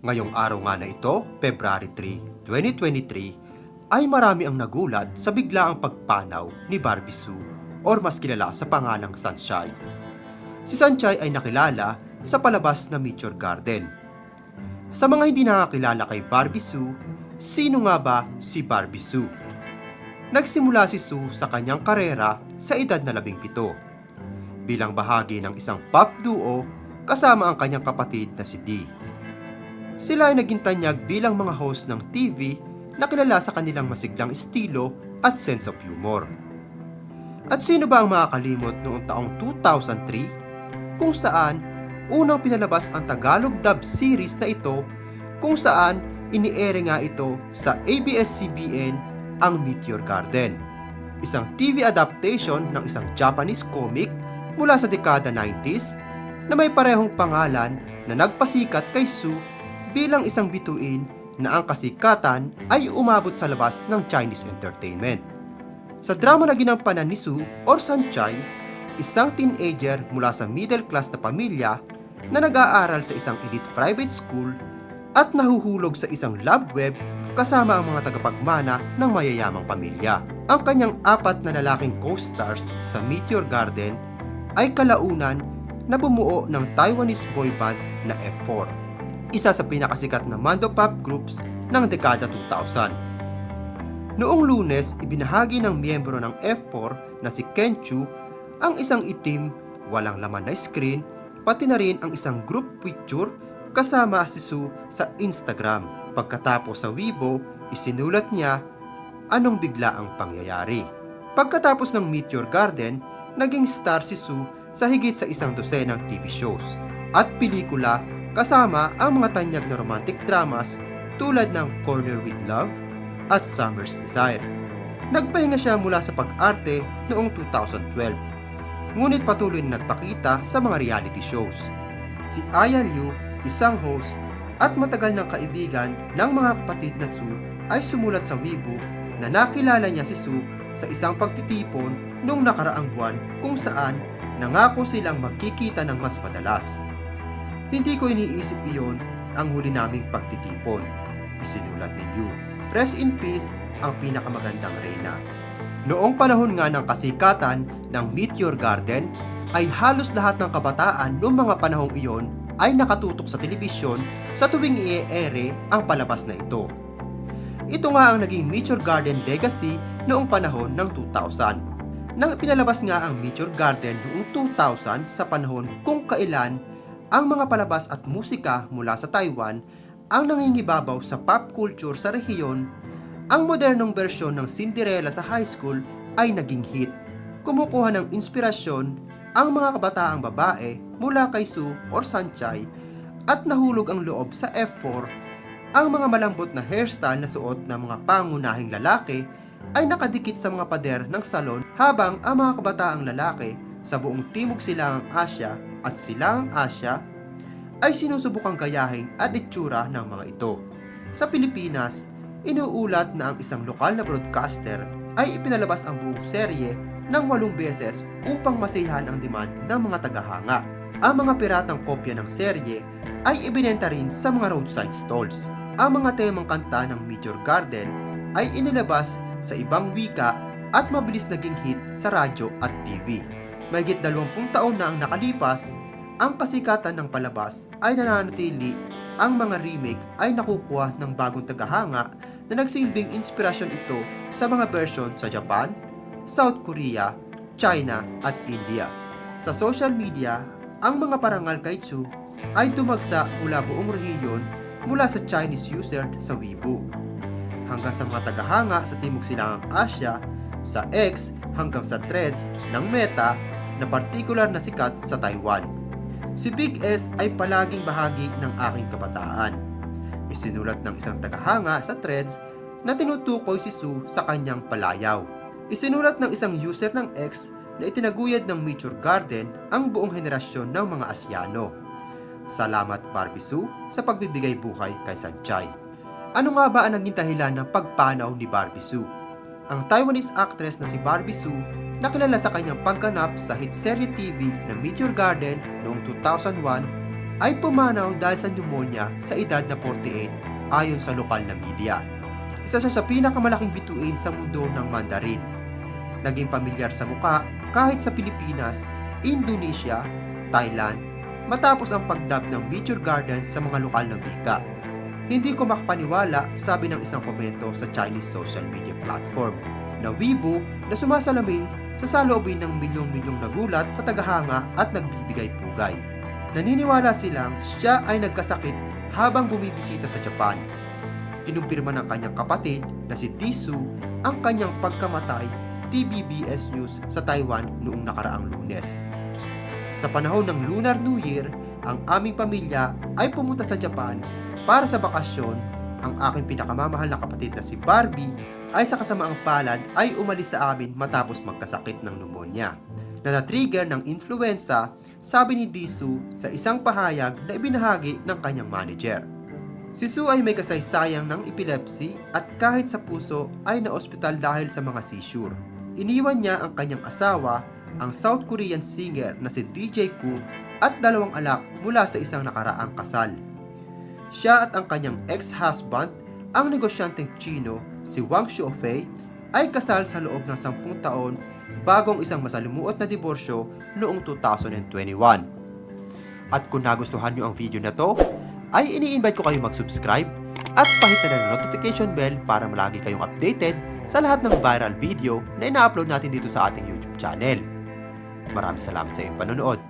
Ngayong araw nga na ito, February 3, 2023, ay marami ang nagulat sa biglaang pagpanaw ni Barbie Sue or mas kilala sa pangalang Sunshine. Si Sunshine ay nakilala sa palabas na Meteor Garden. Sa mga hindi nakakilala kay Barbie Sue, sino nga ba si Barbie Sue? Nagsimula si Sue sa kanyang karera sa edad na labing pito bilang bahagi ng isang pop duo kasama ang kanyang kapatid na si Dee. Sila ay naging tanyag bilang mga host ng TV na kilala sa kanilang masiglang estilo at sense of humor. At sino ba ang makakalimot noong taong 2003 kung saan unang pinalabas ang Tagalog dub series na ito kung saan iniere nga ito sa ABS-CBN ang Meteor Garden. Isang TV adaptation ng isang Japanese comic mula sa dekada 90s na may parehong pangalan na nagpasikat kay Sue bilang isang bituin na ang kasikatan ay umabot sa labas ng Chinese entertainment. Sa drama na ginampanan ni Sue or Sanchai, isang teenager mula sa middle class na pamilya na nag-aaral sa isang elite private school at nahuhulog sa isang love web kasama ang mga tagapagmana ng mayayamang pamilya. Ang kanyang apat na lalaking co-stars sa Meteor Garden ay kalaunan na bumuo ng Taiwanese boy band na F4 isa sa pinakasikat na mando pop groups ng dekada 2000. Noong lunes, ibinahagi ng miyembro ng F4 na si Ken Chu ang isang itim, walang laman na screen, pati na rin ang isang group picture kasama si Sue sa Instagram. Pagkatapos sa Weibo, isinulat niya anong bigla ang pangyayari. Pagkatapos ng Meteor Garden, naging star si Sue sa higit sa isang dosenang TV shows at pelikula kasama ang mga tanyag na romantic dramas tulad ng Corner with Love at Summer's Desire. Nagpahinga siya mula sa pag-arte noong 2012, ngunit patuloy na nagpakita sa mga reality shows. Si Aya Liu, isang host at matagal ng kaibigan ng mga kapatid na Sue ay sumulat sa Weibo na nakilala niya si Sue sa isang pagtitipon noong nakaraang buwan kung saan nangako silang magkikita ng mas madalas. Hindi ko iniisip iyon ang huli naming pagtitipon. Isinulat ni Yu. Rest in peace ang pinakamagandang reyna. Noong panahon nga ng kasikatan ng Meteor Garden, ay halos lahat ng kabataan noong mga panahong iyon ay nakatutok sa telebisyon sa tuwing i-ere ang palabas na ito. Ito nga ang naging Meteor Garden legacy noong panahon ng 2000. Nang pinalabas nga ang Meteor Garden noong 2000 sa panahon kung kailan ang mga palabas at musika mula sa Taiwan ang nangingibabaw sa pop culture sa rehiyon, ang modernong bersyon ng Cinderella sa high school ay naging hit. Kumukuha ng inspirasyon ang mga kabataang babae mula kay Sue or Sanchai at nahulog ang loob sa F4 ang mga malambot na hairstyle na suot ng mga pangunahing lalaki ay nakadikit sa mga pader ng salon habang ang mga kabataang lalaki sa buong Timog Silangang Asya at Silangang Asya ay sinusubukang gayahin at itsura ng mga ito. Sa Pilipinas, inuulat na ang isang lokal na broadcaster ay ipinalabas ang buong serye ng walong beses upang masiyahan ang demand ng mga tagahanga. Ang mga piratang kopya ng serye ay ibinenta rin sa mga roadside stalls. Ang mga temang kanta ng Meteor Garden ay inilabas sa ibang wika at mabilis naging hit sa radyo at TV. Mahigit 20 taon na ang nakalipas, ang kasikatan ng palabas ay nananatili ang mga remake ay nakukuha ng bagong tagahanga na nagsilbing inspirasyon ito sa mga version sa Japan, South Korea, China at India. Sa social media, ang mga parangal kay Chu ay dumagsa mula buong rehiyon mula sa Chinese user sa Weibo hanggang sa mga tagahanga sa Timog Silangang Asya, sa X hanggang sa threads ng Meta na partikular na sikat sa Taiwan. Si Big S ay palaging bahagi ng aking kabataan. Isinulat ng isang tagahanga sa threads na tinutukoy si Sue sa kanyang palayaw. Isinulat ng isang user ng X na itinaguyad ng Meteor Garden ang buong henerasyon ng mga Asyano. Salamat Barbie Sue sa pagbibigay buhay kay Sanchai. Ano nga ba ang naging dahilan ng pagpanaw ni Barbie Sue? Ang Taiwanese actress na si Barbie Sue nakilala sa kanyang pagganap sa hit serye TV na Meteor Garden noong 2001 ay pumanaw dahil sa pneumonia sa edad na 48 ayon sa lokal na media. Isa siya sa pinakamalaking bituin sa mundo ng Mandarin. Naging pamilyar sa muka kahit sa Pilipinas, Indonesia, Thailand, matapos ang pagdub ng Meteor Garden sa mga lokal na wika. Hindi ko makapaniwala, sabi ng isang komento sa Chinese social media platform, na Weibo na sumasalamin sa saloobin ng milyong-milyong nagulat sa tagahanga at nagbibigay pugay. Naniniwala silang siya ay nagkasakit habang bumibisita sa Japan. Kinumpirma ng kanyang kapatid na si Tisu ang kanyang pagkamatay TBBS News sa Taiwan noong nakaraang lunes. Sa panahon ng Lunar New Year, ang aming pamilya ay pumunta sa Japan para sa bakasyon. Ang aking pinakamamahal na kapatid na si Barbie ay sa kasamaang palad ay umalis sa amin matapos magkasakit ng pneumonia na na-trigger ng influenza, sabi ni Disu sa isang pahayag na ibinahagi ng kanyang manager. Si Su ay may kasaysayang ng epilepsy at kahit sa puso ay na-ospital dahil sa mga seizure. Iniwan niya ang kanyang asawa, ang South Korean singer na si DJ Koo at dalawang anak mula sa isang nakaraang kasal. Siya at ang kanyang ex-husband, ang negosyanteng Chino, si Wang Xiaofei, ay kasal sa loob ng 10 taon bagong isang masalimuot na diborsyo noong 2021. At kung nagustuhan nyo ang video na to, ay ini-invite ko kayo mag-subscribe at pahit na ng notification bell para malagi kayong updated sa lahat ng viral video na ina-upload natin dito sa ating YouTube channel. Maraming salamat sa iyong panonood.